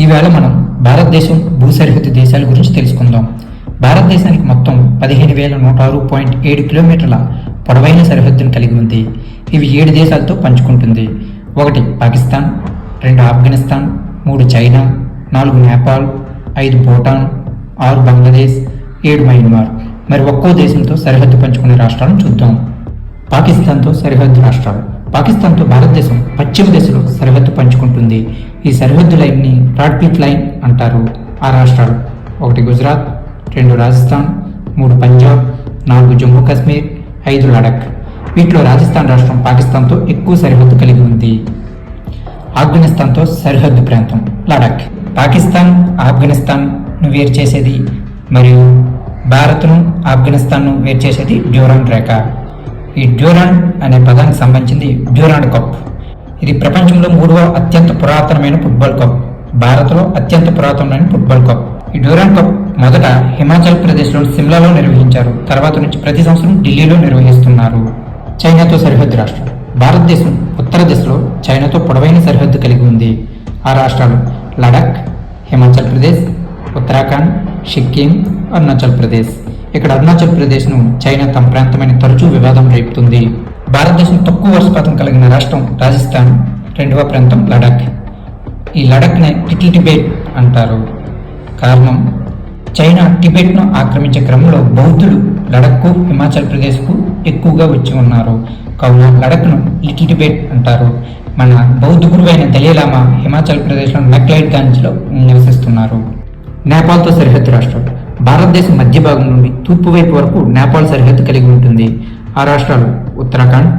ఈవేళ మనం భారతదేశం భూ సరిహద్దు దేశాల గురించి తెలుసుకుందాం. భారతదేశానికి మొత్తం పదిహేను వేల నూట ఆరు పాయింట్ ఏడు కిలోమీటర్ల పొడవైన సరిహద్దును కలిగి ఉంది. ఇవి ఏడు దేశాలతో పంచుకుంటుంది. ఒకటి పాకిస్తాన్ రెండు ఆఫ్ఘనిస్తాన్ మూడు చైనా నాలుగు నేపాల్ ఐదు భూటాన్ ఆరు బంగ్లాదేశ్ ఏడు మయన్మార్. మరి ఒక్కో దేశంతో సరిహద్దు పంచుకునే రాష్ట్రాలను చూద్దాం. పాకిస్తాన్తో సరిహద్దు రాష్ట్రాలు. పాకిస్తాన్తో భారతదేశం పశ్చిమ దిశలో సరిహద్దు పంచుకుంటుంది. ఈ సరిహద్దు లైన్ని రాడ్పీట్ లైన్ అంటారు. ఆ రాష్ట్రాలు ఒకటి గుజరాత్ రెండు రాజస్థాన్ మూడు పంజాబ్ నాలుగు జమ్మూ కాశ్మీర్ ఐదు లడక్ వీటిలో రాజస్థాన్ రాష్ట్రం పాకిస్తాన్తో ఎక్కువ సరిహద్దు కలిగి ఉంది. ఆఫ్ఘనిస్తాన్తో సరిహద్దు ప్రాంతం లడఖ్. పాకిస్తాన్ ఆఫ్ఘనిస్తాన్ను వేరు చేసేది మరియు భారత్ను ఆఫ్ఘనిస్తాన్ను వేరు చేసేది డ్యూరాన్ రేఖ. ఈ డ్యూరాండ్ అనే పదానికి సంబంధించింది డ్యూరాండ్ కప్. ఇది ప్రపంచంలో మూడవ అత్యంత పురాతనమైన ఫుట్బాల్ కప్. భారత్లో అత్యంత పురాతనమైన ఫుట్బాల్ కప్. ఈ డ్యూరాండ్ కప్ మొదట హిమాచల్ ప్రదేశ్లోని సిమ్లాలో నిర్వహించారు. తర్వాత నుంచి ప్రతి సంవత్సరం ఢిల్లీలో నిర్వహిస్తున్నారు. చైనాతో సరిహద్దు రాష్ట్రం. భారతదేశం ఉత్తర దిశలో చైనాతో పొడవైన సరిహద్దు కలిగి ఉంది. ఆ రాష్ట్రాలు లడాక్ హిమాచల్ ప్రదేశ్ ఉత్తరాఖండ్ సిక్కిం అరుణాచల్ ప్రదేశ్. ఇక్కడ అరుణాచల్ ప్రదేశ్ను చైనా తమ ప్రాంతమైన తరచూ వివాదం రేపుతుంది. భారతదేశం తక్కువ వర్షపాతం కలిగిన రాష్ట్రం రాజస్థాన్ రెండవ ప్రాంతం లడాక్ ఈ లడఖ్ని లిటిల్ టిబెట్ అంటారు. కారణం చైనా టిబెట్ను ఆక్రమించే క్రమంలో బౌద్ధులు లడక్కు హిమాచల్ ప్రదేశ్కు ఎక్కువగా వచ్చి ఉన్నారు. కావున లడఖ్ను లిటిల్ టిబెట్ అంటారు. మన బౌద్ధ గురువైన దలీలామా హిమాచల్ ప్రదేశ్లో మెక్లైట్ గంజ్లో నివసిస్తున్నారు. నేపాల్తో సరిహద్దు రాష్ట్రం. భారతదేశం మధ్య భాగం నుండి తూర్పు వైపు వరకు నేపాల్ సరిహద్దు కలిగి ఉంటుంది. ఆ రాష్ట్రాలు ఉత్తరాఖండ్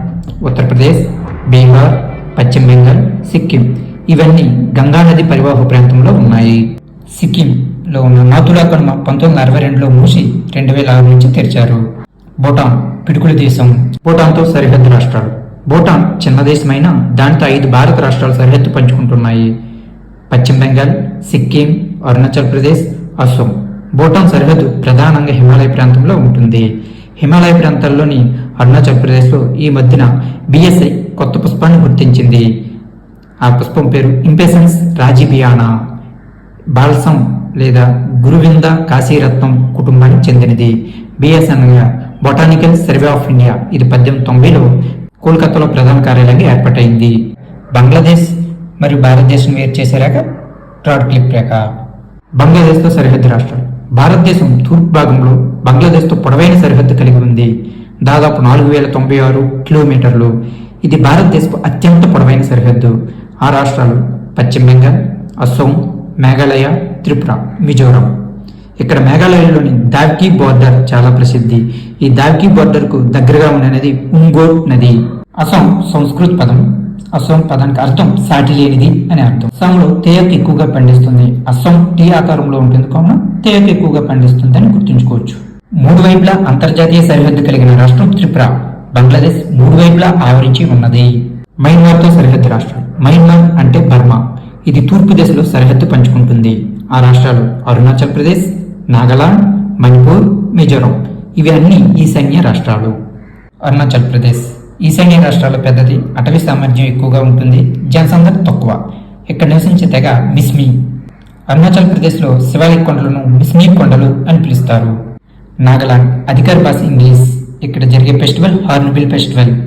ఉత్తరప్రదేశ్ బీహార్ పశ్చిమ బెంగాల్ సిక్కిం. ఇవన్నీ గంగా నది పరివాహ ప్రాంతంలో ఉన్నాయి. సిక్కింలో ఉన్న నాతులాఖండ్ పంతొమ్మిది వందల అరవై రెండులో మూసి రెండు వేల ఆరు నుంచి తెరిచారు. భూటాన్ పిడుకుల దేశం. భూటాన్తో సరిహద్దు రాష్ట్రాలు. భూటాన్ చిన్న దేశమైన దానితో ఐదు భారత రాష్ట్రాలు సరిహద్దు పంచుకుంటున్నాయి. పశ్చిమ బెంగాల్ సిక్కిం అరుణాచల్ ప్రదేశ్ అస్సాం. భూటాన్ సరిహద్దు ప్రధానంగా హిమాలయ ప్రాంతంలో ఉంటుంది. హిమాలయ ప్రాంతాల్లోని అరుణాచల్ ప్రదేశ్లో ఈ మధ్యన బిఎస్ఐ కొత్త పుష్పాన్ని గుర్తించింది. ఆ పుష్పం పేరు ఇంపెసెన్స్ రాజిబియానా. బాల్సం లేదా గురువింద కాశీరత్నం కుటుంబానికి చెందినది. BS botanical survey of India ఇది పద్దెనిమిది తొంభైలో కోల్కతాలో ప్రధాన కార్యాలయంగా ఏర్పాటైంది. బంగ్లాదేశ్ మరియు భారతదేశం వేరు చేసే రేఖ బ్రాడ్ క్లిప్ రేఖ. బంగ్లాదేశ్తో సరిహద్దు రాష్ట్రం. భారతదేశం తూర్పు భాగంలో బంగ్లాదేశ్తో పొడవైన సరిహద్దు కలిగి ఉంది. దాదాపు నాలుగు వేల తొంభై ఆరు కిలోమీటర్లు. ఇది భారతదేశపు అత్యంత పొడవైన సరిహద్దు. ఆ రాష్ట్రాలు పశ్చిమ బెంగాల్ అస్సోం మేఘాలయ త్రిపుర మిజోరాం. ఇక్కడ మేఘాలయలోని దావ్కి బోర్డర్ చాలా ప్రసిద్ధి. ఈ దావ్కి బోర్డర్కు దగ్గరగా ఉన్న నది ఉంగోర్ నది. అసోం సంస్కృత పదం. అసోం పదానికి అర్థం సాటి లేనిది అని అర్థం. అస్సాంలో తేయక్ ఎక్కువగా పండిస్తుంది. అస్సాం టీ ఆకారంలో ఉంటుంది కావున తేయక్ ఎక్కువగా పండిస్తుంది అని గుర్తుంచుకోవచ్చు. మూడు వైపులా అంతర్జాతీయ సరిహద్దు కలిగిన రాష్ట్రం త్రిపుర. బంగ్లాదేశ్ మూడు వైపులా ఆవరించి ఉన్నది. మయన్మార్తో సరిహద్దు రాష్ట్రం. మయన్మార్ అంటే బర్మా. ఇది తూర్పు దిశలో సరిహద్దు పంచుకుంటుంది. ఆ రాష్ట్రాలు అరుణాచల్ ప్రదేశ్ నాగాలాండ్ మణిపూర్ మిజోరాం. ఇవి అన్ని ఈశాన్య రాష్ట్రాలు. అరుణాచల్ ప్రదేశ్. ఈశాన్య రాష్ట్రాల్లో పెద్దది అటవీ సామర్థ్యం ఎక్కువగా ఉంటుంది జనసంఖ్య తక్కువ. ఇక్కడ నివసించే తెగ మిస్మి. అరుణాచల్ ప్రదేశ్లో శివాలిక్ కొండలను మిస్మి కొండలు అని పిలుస్తారు. నాగాలాండ్ అధికార భాష ఇంగ్లీష్. ఇక్కడ జరిగే ఫెస్టివల్ హార్న్బిల్ ఫెస్టివల్.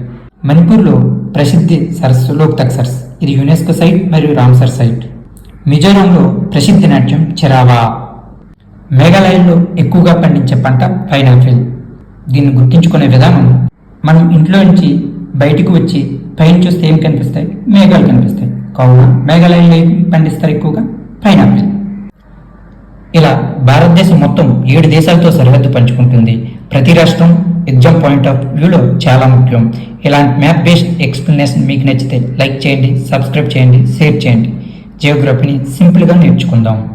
మణిపూర్లో ప్రసిద్ధి సరస్సు లోక్తక్ సరస్ ఇది యునెస్కో సైట్ మరియు రామ్సర్ సైట్. మిజోరాంలో ప్రసిద్ధి నాట్యం చెరావా. మేఘాలయంలో ఎక్కువగా పండించే పంట పైనాపిల్. దీన్ని గుర్తించుకునే విధానం మనం ఇంట్లో నుంచి బయటకు వచ్చి పైన చూస్తే ఏం కనిపిస్తాయి? మేఘాలు కనిపిస్తాయి. కావున మేఘాలయంలో ఏం పండిస్తారు ఎక్కువగా? పైనాపిల్. ఇలా భారతదేశం మొత్తం ఏడు దేశాలతో సరిహద్దు పంచుకుంటుంది. ప్రతి రాష్ట్రం ఎగ్జామ్ పాయింట్ ఆఫ్ వ్యూలో చాలా ముఖ్యం. ఇలాంటి మ్యాప్ బేస్డ్ ఎక్స్ప్లెనేషన్ మీకు నచ్చితే లైక్ చేయండి సబ్స్క్రైబ్ చేయండి షేర్ చేయండి. జియోగ్రఫీని సింపుల్గా నేర్చుకుందాం.